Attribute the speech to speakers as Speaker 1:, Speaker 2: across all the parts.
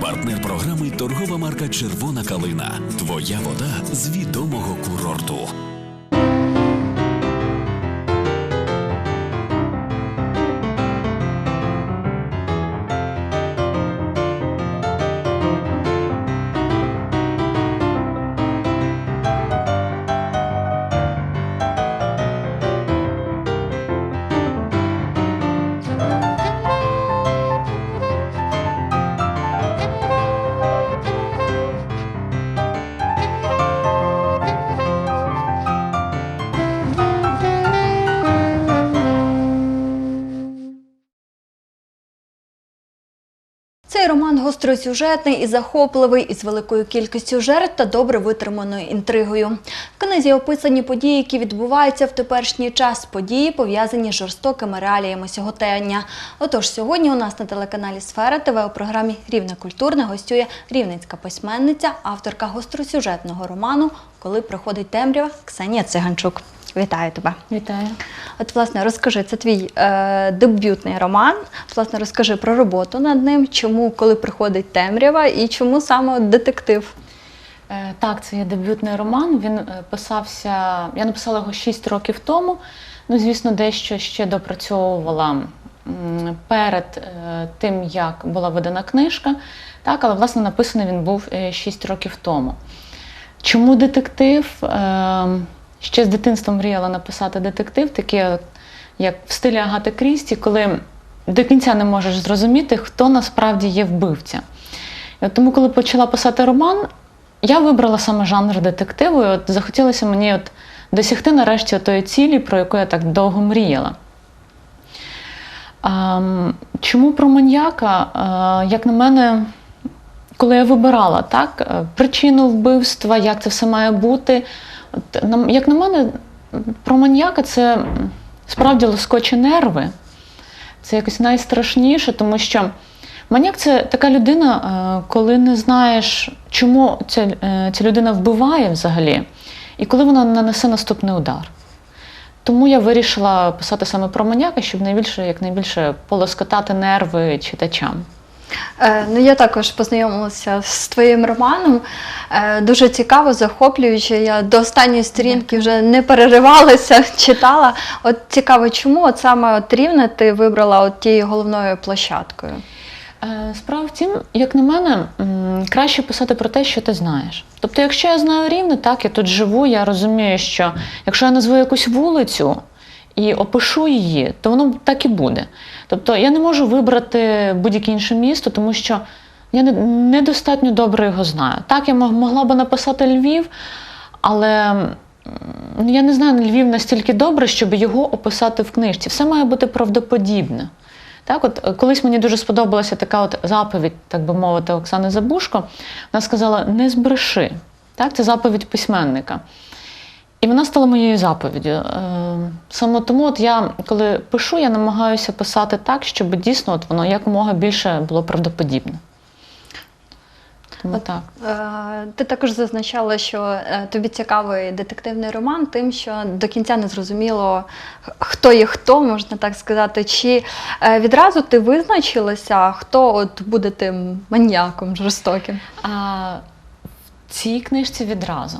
Speaker 1: Партнер програми торгова марка Червона калина. Твоя вода з відомого курорту.
Speaker 2: Гостросюжетний і захопливий, із великою кількістю жертв та добре витриманою інтригою. В книзі описані події, які відбуваються в теперішній час. Події пов'язані з жорстокими реаліями сьогодення. Отож, сьогодні у нас на телеканалі Сфера ТВ у програмі Рівне культурне гостює рівненська письменниця, авторка гостросюжетного роману Коли приходить темрява Ксенія Циганчук. Вітаю тебе.
Speaker 3: Вітаю.
Speaker 2: От, власне, розкажи, це твій е, дебютний роман. Власне, розкажи про роботу над ним, чому, коли приходить темрява, і чому саме детектив.
Speaker 3: Е, Так, це є дебютний роман. Він е, писався. Я написала його 6 років тому. Ну, звісно, дещо ще допрацьовувала перед е, тим, як була видана книжка. Так, але власне написаний він був 6 років тому. Чому детектив? Е, Ще з дитинства мріяла написати детектив, такий, як в стилі Агати Крісті, коли до кінця не можеш зрозуміти, хто насправді є вбивця. Тому, коли почала писати роман, я вибрала саме жанр детективу, і от захотілося мені от досягти нарешті тої цілі, про яку я так довго мріяла. Ем, чому про маньяка? Е, як на мене, коли я вибирала так, е, причину вбивства, як це все має бути, от, як на мене, про маньяка це справді лоскочі нерви. Це якось найстрашніше, тому що маньяк це така людина, е, коли не знаєш, чому ця, е, ця людина вбиває взагалі, і коли вона нанесе наступний удар. Тому я вирішила писати саме про маньяка, щоб найбільше, якнайбільше полоскотати нерви читачам.
Speaker 2: Е, ну, я також познайомилася з твоїм романом. Е, дуже цікаво, захоплююче. Я до останньої сторінки вже не переривалася, читала. От цікаво, чому от саме от рівне ти вибрала от тією головною площадкою?
Speaker 3: Е, Справа в тім, як на мене, краще писати про те, що ти знаєш. Тобто, якщо я знаю рівне, так, я тут живу, я розумію, що якщо я назву якусь вулицю і опишу її, то воно так і буде. Тобто я не можу вибрати будь-яке інше місто, тому що я недостатньо добре його знаю. Так, я могла би написати Львів, але я не знаю Львів настільки добре, щоб його описати в книжці. Все має бути правдоподібне. Так, от е, колись мені дуже сподобалася така от заповідь, так би мовити, Оксани Забушко. Вона сказала: не збреши. Так, це заповідь письменника. І вона стала моєю заповіддю. Е, Саме тому, от я, коли пишу, я намагаюся писати так, щоб дійсно от воно якомога більше було правдоподібне. Тому
Speaker 2: От,
Speaker 3: так.
Speaker 2: Е, Ти також зазначала, що е, тобі цікавий детективний роман, тим, що до кінця не зрозуміло, хто є хто, можна так сказати. Чи відразу ти визначилася, хто от буде тим маньяком жорстоким?
Speaker 3: А в цій книжці відразу.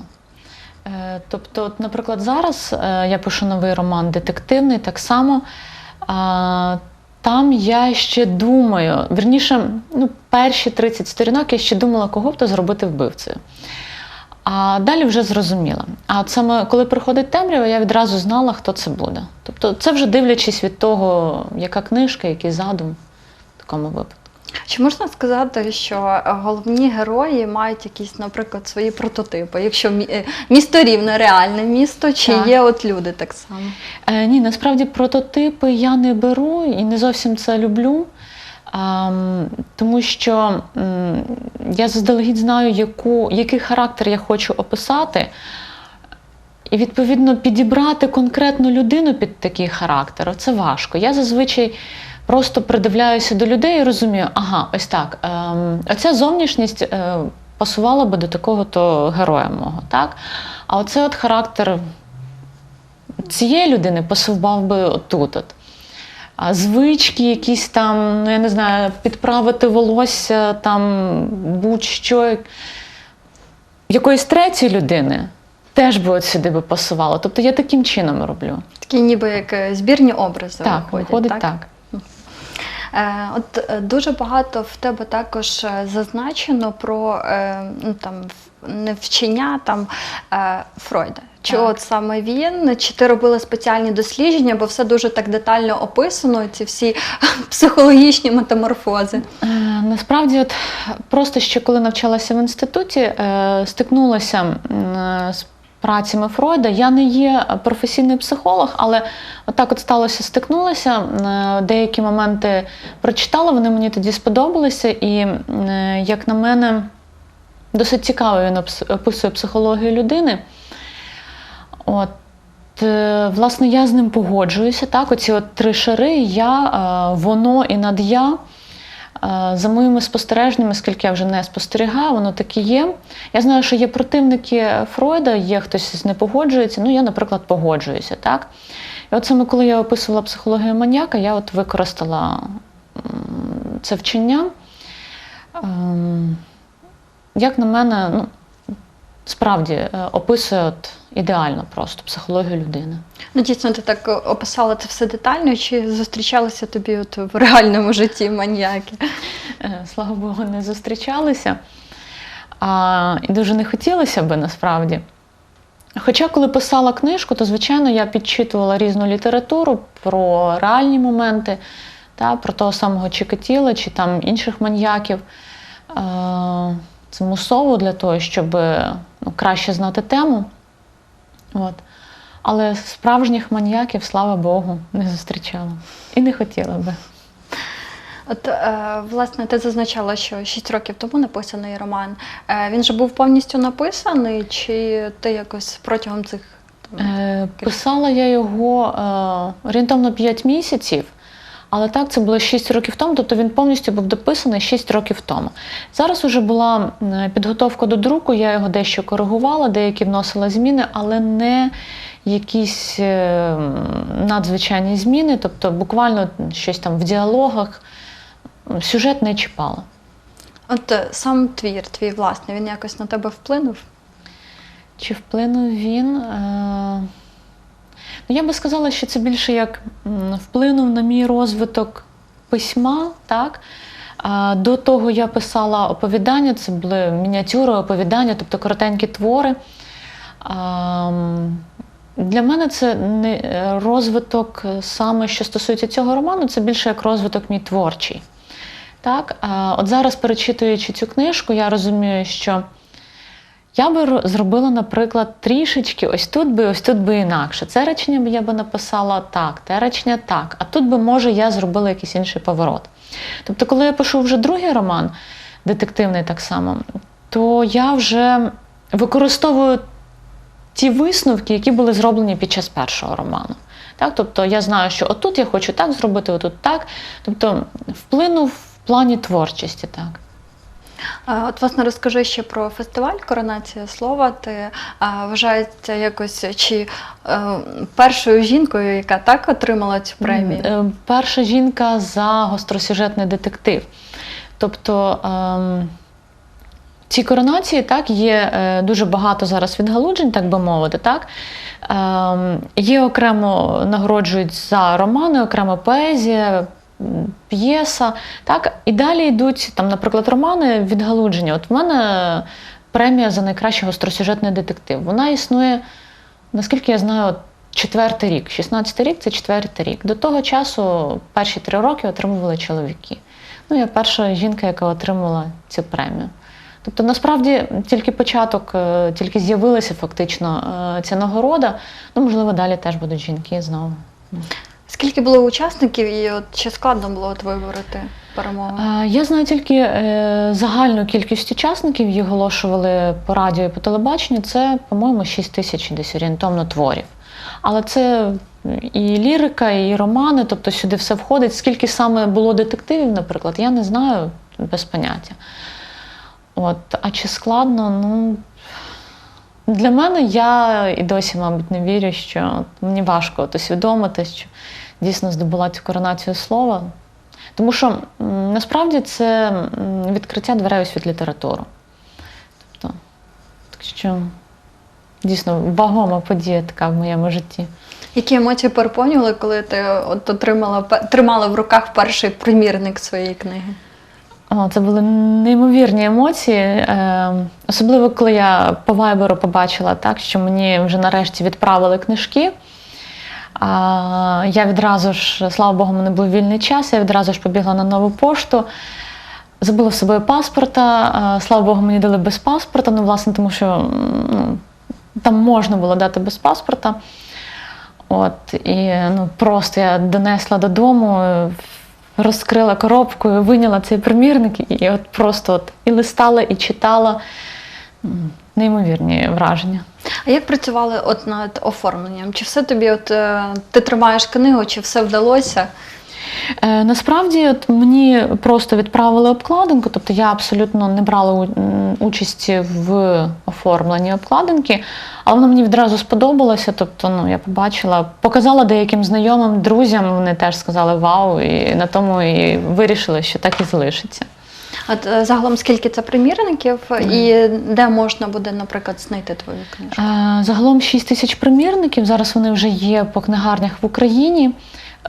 Speaker 3: Е, Тобто, от, наприклад, зараз е, я пишу новий роман детективний, так само. Там я ще думаю, вірніше, ну, перші 30 сторінок я ще думала, кого б то зробити вбивцею. А далі вже зрозуміла. А от саме коли приходить темрява, я відразу знала, хто це буде. Тобто, це вже дивлячись від того, яка книжка, який задум в такому випадку.
Speaker 2: Чи можна сказати, що е, головні герої мають якісь, наприклад, свої прототипи? Якщо е, місто рівне реальне місто, чи
Speaker 3: Так.
Speaker 2: є от люди так само?
Speaker 3: Е, ні, насправді прототипи я не беру і не зовсім це люблю. Ам, тому що я заздалегідь знаю, яку, який характер я хочу описати, і відповідно підібрати конкретну людину під такий характер це важко. Я зазвичай просто придивляюся до людей і розумію, ага, ось так. Ем, оця зовнішність е, пасувала би до такого-то героя мого. Так? А оце от характер цієї людини пасував би отут. От. а, звички, якісь там, ну я не знаю, підправити волосся, там будь-що якоїсь третьої людини теж би от сюди би пасувало. Тобто я таким чином роблю.
Speaker 2: Такі ніби як е, збірні образи
Speaker 3: Так,
Speaker 2: виходять,
Speaker 3: виходить так.
Speaker 2: Е, От е, дуже багато в тебе також е, зазначено про е, ну, там, в- не вчення там, е, Фройда. Чи
Speaker 3: Так.
Speaker 2: от саме він, чи ти робила спеціальні дослідження, бо все дуже так детально описано, ці всі психологічні метаморфози.
Speaker 3: Е, Насправді, от просто ще коли навчалася в інституті, е, стикнулася е, з працями Фройда. Я не є професійний психолог, але отак от сталося, стикнулася. е, Деякі моменти прочитала, вони мені тоді сподобалися, і, е, як на мене, досить цікаво він описує психологію людини. От, е, власне, я з ним погоджуюся. Так, оці от три шари, я, е, воно і над'я. Е, За моїми спостереженнями, скільки я вже не спостерігаю, воно таке є. Я знаю, що є противники Фройда, є хтось не погоджується. Ну, я, наприклад, погоджуюся. Так? І от саме коли я описувала психологію маньяка, я от використала це вчення. Ем, Як на мене, ну, справді е, описує от ідеально просто психологію людини.
Speaker 2: Ну, дійсно, ти так описала це все детально, чи зустрічалися тобі от в реальному житті маньяки?
Speaker 3: Е, слава Богу, не зустрічалися. А, і дуже не хотілося би насправді. Хоча, коли писала книжку, то, звичайно, я підчитувала різну літературу про реальні моменти, та, про того самого Чикатіла чи там інших маньяків. Е, Це мусово для того, щоб ну, краще знати тему. От. Але справжніх маньяків, слава Богу, не зустрічала. І не хотіла би.
Speaker 2: От, е, власне, ти зазначала, що 6 років тому написаний роман. Е, він же був повністю написаний, чи ти якось протягом цих там,
Speaker 3: Е, Писала я його е, орієнтовно 5 місяців, але так, це було 6 років тому, тобто він повністю був дописаний 6 років тому. Зараз вже була підготовка до друку, я його дещо коригувала, деякі вносила зміни, але не якісь е, надзвичайні зміни, тобто буквально щось там в діалогах, сюжет не чіпала.
Speaker 2: От е, сам твір, твій власний, він якось на тебе вплинув?
Speaker 3: Чи вплинув він? Е, Ну, я би сказала, що це більше як вплинув на мій розвиток письма. Так? До того я писала оповідання, це були мініатюри, оповідання, тобто коротенькі твори. Для мене це не е, розвиток саме, що стосується цього роману, це більше як розвиток мій творчий. Так? От зараз, перечитуючи цю книжку, я розумію, що я би зробила, наприклад, трішечки ось тут би, ось тут би інакше. Це речення б я би написала так, те речення так, а тут би, може, я зробила якийсь інший поворот. Тобто, коли я пишу вже другий роман, детективний так само, то я вже використовую ті висновки, які були зроблені під час першого роману. Так? Тобто я знаю, що отут я хочу так зробити, отут так. Тобто вплинув в плані творчості, так.
Speaker 2: От, власне, розкажи ще про фестиваль Коронація слова. Ти вважається якось чи е, першою жінкою, яка так отримала цю премію?
Speaker 3: Е, Перша жінка за гостросюжетний детектив. Тобто ем, ці коронації так, є е, дуже багато зараз відгалуджень, так би мовити. Так? Ем, є окремо нагороджують за романи, окремо поезія, п'єса. Так? І далі йдуть, там, наприклад, романи відгалудження. От в мене премія за найкращий гостросюжетний детектив. Вона існує, наскільки я знаю, четвертий рік. 16 рік це четвертий рік. До того часу перші три роки отримували чоловіки. Ну, я перша жінка, яка отримала цю премію. Тобто, насправді, тільки початок, е, тільки з'явилася фактично е, ця нагорода. Ну, можливо, далі теж будуть жінки знову.
Speaker 2: Скільки було учасників, і от чи складно було от вибороти перемогу?
Speaker 3: Е, Я знаю тільки е, загальну кількість учасників, її оголошували по радіо і по телебаченню. Це, по-моєму, 6 тисяч десь орієнтовно творів. Але це і лірика, і романи, тобто сюди все входить. Скільки саме було детективів, наприклад, я не знаю без поняття. От, а чи складно? Ну, для мене я і досі, мабуть, не вірю, що мені важко от усвідомити, що дійсно здобула цю коронацію слова. Тому що насправді це відкриття дверей у світ літературу. Тобто, так що дійсно вагома подія така в моєму житті.
Speaker 2: Які емоції переповнювали, коли ти от отримала тримала в руках перший примірник своєї книги?
Speaker 3: О, це були неймовірні емоції. Е, особливо, коли я по вайберу побачила, так, що мені вже нарешті відправили книжки. Я відразу ж, слава Богу, мене був вільний час, я відразу ж побігла на нову пошту. Забула з собою паспорта. Слава Богу, мені дали без паспорта. Ну, власне, тому що ну, там можна було дати без паспорта. От, і ну, просто я донесла додому, розкрила коробку, виняла цей примірник, і от просто от і листала, і читала. Неймовірні враження.
Speaker 2: А як працювали от над оформленням? Чи все тобі, от е, ти тримаєш книгу, чи все вдалося?
Speaker 3: Е, насправді, от мені просто відправили обкладинку, тобто я абсолютно не брала участі в оформленні обкладинки, але вона мені відразу сподобалася. Тобто, ну я побачила, показала деяким знайомим, друзям. Вони теж сказали вау, і на тому і вирішили, що так і залишиться.
Speaker 2: От е, загалом скільки це примірників, і де можна буде, наприклад, знайти твою книжку?
Speaker 3: Е, Загалом 6 тисяч примірників. Зараз вони вже є по книгарнях в Україні.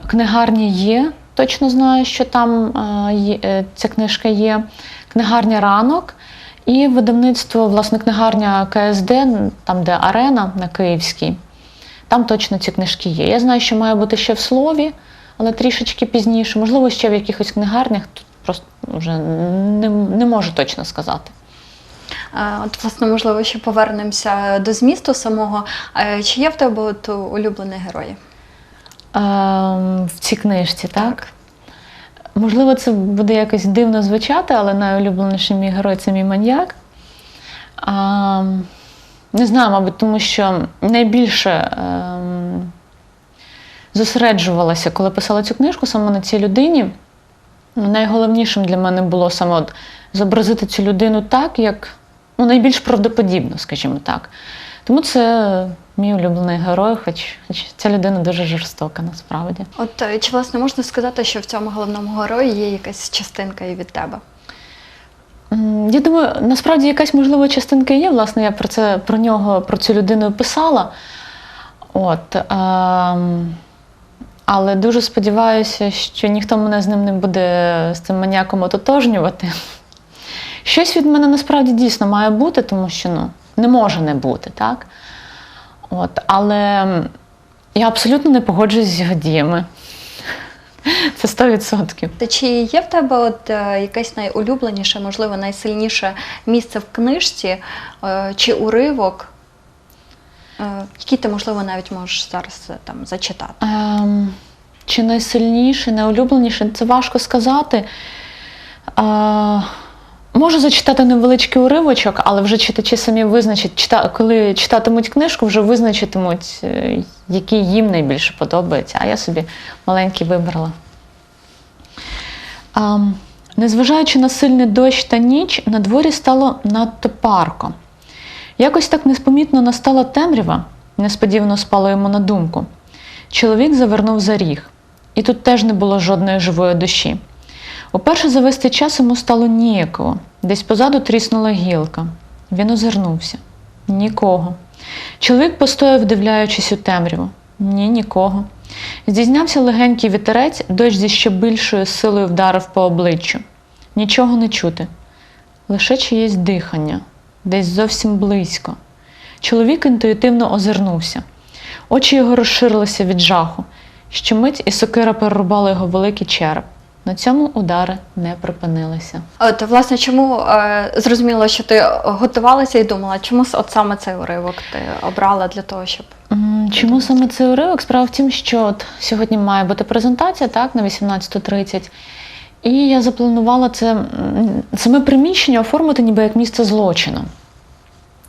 Speaker 3: Книгарні є, точно знаю, що там е, є, ця книжка є. Книгарня ранок і видавництво, власне, книгарня КСД, там, де арена на Київській. Там точно ці книжки є. Я знаю, що має бути ще в слові, але трішечки пізніше. Можливо, ще в якихось книгарнях. Тут просто вже не, не можу точно сказати.
Speaker 2: От, власне, можливо, ще повернемося до змісту самого. Чи є в тебе от улюблені герої?
Speaker 3: Ем, в цій книжці, так? Можливо, це буде якось дивно звучати, але найулюбленіший мій герой це мій маньяк. А, не знаю, мабуть, тому що найбільше ем, зосереджувалася, коли писала цю книжку саме на цій людині. Найголовнішим для мене було саме от зобразити цю людину так, як ну, найбільш правдоподібно, скажімо так. Тому це мій улюблений герой, хоч, хоч ця людина дуже жорстока насправді.
Speaker 2: От е, чи власне можна сказати, що в цьому головному герої є якась частинка і від тебе?
Speaker 3: Я думаю, насправді якась можлива частинка є. Власне, я про це про нього, про цю людину писала. От, ем, але дуже сподіваюся, що ніхто мене з ним не буде з цим маніяком ототожнювати. Щось від мене насправді дійсно має бути, тому що ну, не може не бути, так? От, але я абсолютно не погоджуюсь з його діями. Це 100%.
Speaker 2: Та чи є в тебе от е, якесь найулюбленіше, можливо, найсильніше місце в книжці е, чи уривок, е, який ти, можливо, навіть можеш зараз е, там зачитати?
Speaker 3: Ем, чи найсильніше, найулюбленіше, це важко сказати. Е, можу зачитати невеличкий уривочок, але вже читачі самі визначать, чита, коли читатимуть книжку, вже визначитимуть, е, який їм найбільше подобається. А я собі маленький вибрала. Ем, незважаючи на сильний дощ та ніч, на дворі стало надто парко. Якось так неспомітно настала темрява, несподівано спало йому на думку. Чоловік завернув за ріг, і тут теж не було жодної живої душі. Уперше за весь цей час йому стало ніяково. Десь позаду тріснула гілка. Він озирнувся. Нікого. Чоловік постояв, вдивляючись у темряву. Ні, нікого. Здійнявся легенький вітерець, дощ зі ще більшою силою вдарив по обличчю. Нічого не чути. Лише чиєсь дихання, десь зовсім близько. Чоловік інтуїтивно озирнувся. Очі його розширилися від жаху. Ще мить і сокира перерубала його великий череп. На цьому удари не припинилися.
Speaker 2: От, власне, чому е, зрозуміло, що ти готувалася і думала, чому от саме цей уривок ти обрала для того, щоб
Speaker 3: Чому саме цей уривок? Справа в тім, що от сьогодні має бути презентація так, на 18.30. І я запланувала це саме приміщення оформити ніби як місце злочину.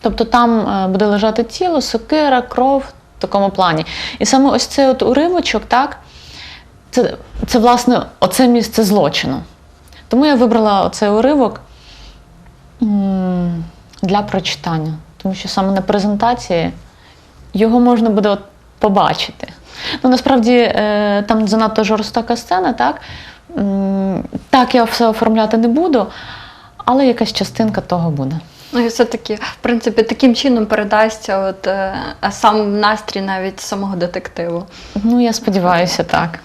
Speaker 3: Тобто там е, буде лежати тіло, сокира, кров в такому плані. І саме ось цей от уривочок, так, це, це власне оце місце злочину. Тому я вибрала цей уривок для прочитання. Тому що саме на презентації його можна буде от побачити. Ну, насправді е, там занадто жорстока сцена, так? Так, я все оформляти не буду, але якась частинка того буде.
Speaker 2: Ну і все-таки, в принципі, таким чином передасться от, е, сам настрій навіть самого детективу.
Speaker 3: Ну, я сподіваюся, так.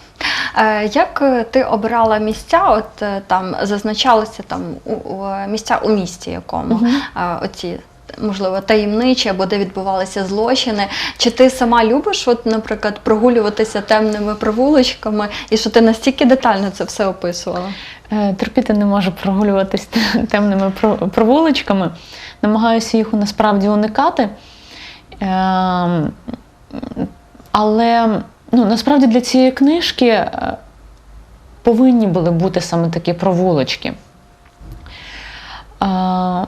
Speaker 2: Е, Як е, ти обирала місця? От е, там зазначалося там у, у, е, місця у місті якому. Е, оці. Можливо, таємничі або де відбувалися злочини. Чи ти сама любиш, от, наприклад, прогулюватися темними провулочками, і що ти настільки детально це все описувала?
Speaker 3: Е, Терпіти не можу прогулюватись темними про- провуличками. Намагаюся їх насправді уникати. Ем, Але ну, насправді для цієї книжки е, повинні були бути саме такі провулочки.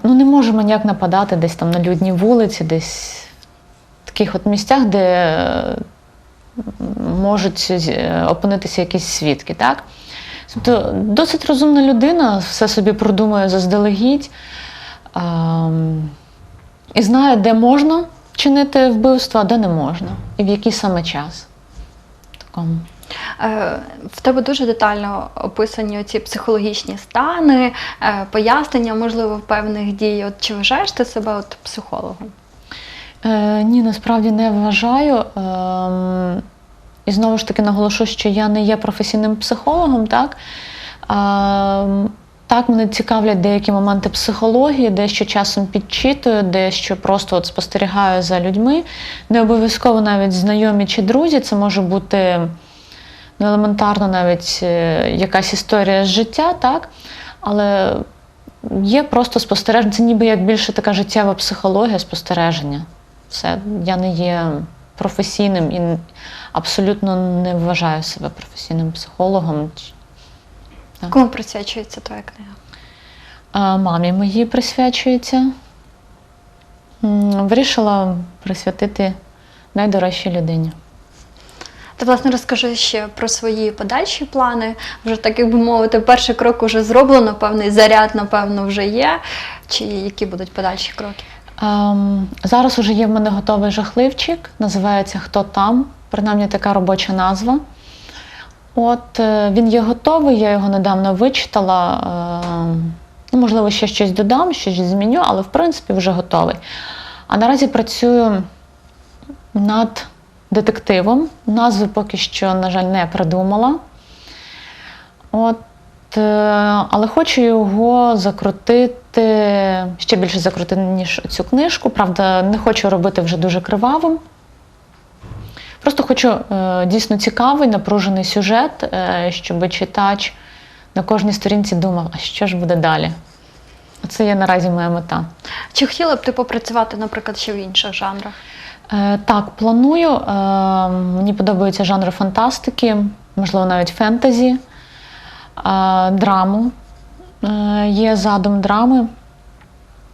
Speaker 3: Ну, не можемо ніяк нападати десь там на людній вулиці, десь в таких от місцях, де е, можуть е, опинитися якісь свідки. Так? Тобто досить розумна людина, все собі продумує заздалегідь ем, і знає, де можна чинити вбивство, а де не можна, і в який саме час. Такому.
Speaker 2: Е, В тебе дуже детально описані ці психологічні стани, е, пояснення, можливо, певних дій. От чи вважаєш ти себе от психологом?
Speaker 3: Е, ні, насправді не вважаю. Ем, і знову ж таки наголошу, що я не є професійним психологом, так? А, так, мене цікавлять деякі моменти психології, дещо часом підчитую, дещо просто от спостерігаю за людьми. Не обов'язково навіть знайомі чи друзі, це може бути ну, елементарно навіть е, якась історія з життя, так? Але є просто спостереження. Це ніби як більше така життєва психологія, спостереження. Все, я не є професійним і абсолютно не вважаю себе професійним психологом. Так.
Speaker 2: Кому присвячується твоя книга?
Speaker 3: А мамі моїй присвячується. Вирішила присвятити найдорожчій людині.
Speaker 2: Ти, власне, розкажи ще про свої подальші плани. Вже так, як би мовити, перший крок вже зроблено, певний заряд, напевно, вже є. Чи які будуть подальші кроки?
Speaker 3: Ем, зараз уже є в мене готовий жахливчик, називається Хто там? Принаймні така робоча назва. От е, він є готовий, я його недавно вичитала. Ем, ну, можливо, ще щось додам, щось зміню, але в принципі вже готовий. А наразі працюю над детективом. Назви поки що, на жаль, не придумала. От, е, але хочу його закрутити, ще більше закрутити, ніж цю книжку. Правда, не хочу робити вже дуже кривавим. Просто хочу е, дійсно цікавий, напружений сюжет, е, щоб читач на кожній сторінці думав, а що ж буде далі. Це є наразі моя мета.
Speaker 2: Чи хотіла б ти попрацювати, наприклад, ще в інших жанрах?
Speaker 3: Е, Так, планую. Е, Мені подобаються жанри фантастики, можливо, навіть фентезі, е, драму. Є задум драми.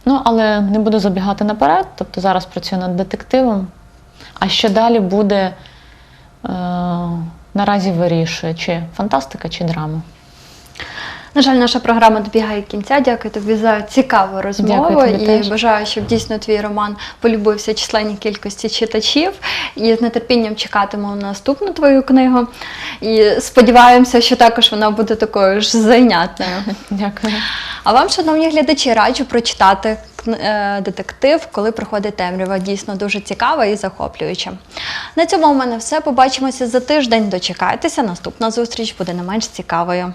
Speaker 3: Ну, але не буду забігати наперед, тобто зараз працюю над детективом. А що далі буде, наразі вирішую, чи фантастика, чи драма.
Speaker 2: На жаль, наша програма добігає кінця. Дякую тобі за цікаву розмову
Speaker 3: Дякую тобі
Speaker 2: і
Speaker 3: теж.
Speaker 2: бажаю, щоб дійсно твій роман полюбився численній кількості читачів. І з нетерпінням чекатиму наступну твою книгу. І сподіваємося, що також вона буде такою ж зайнятною.
Speaker 3: Дякую.
Speaker 2: А вам, шановні глядачі, раджу прочитати е, детектив, коли приходить темрява. Дійсно дуже цікава і захоплююча. На цьому у мене все. Побачимося за тиждень. Дочекайтеся. Наступна зустріч буде не менш цікавою.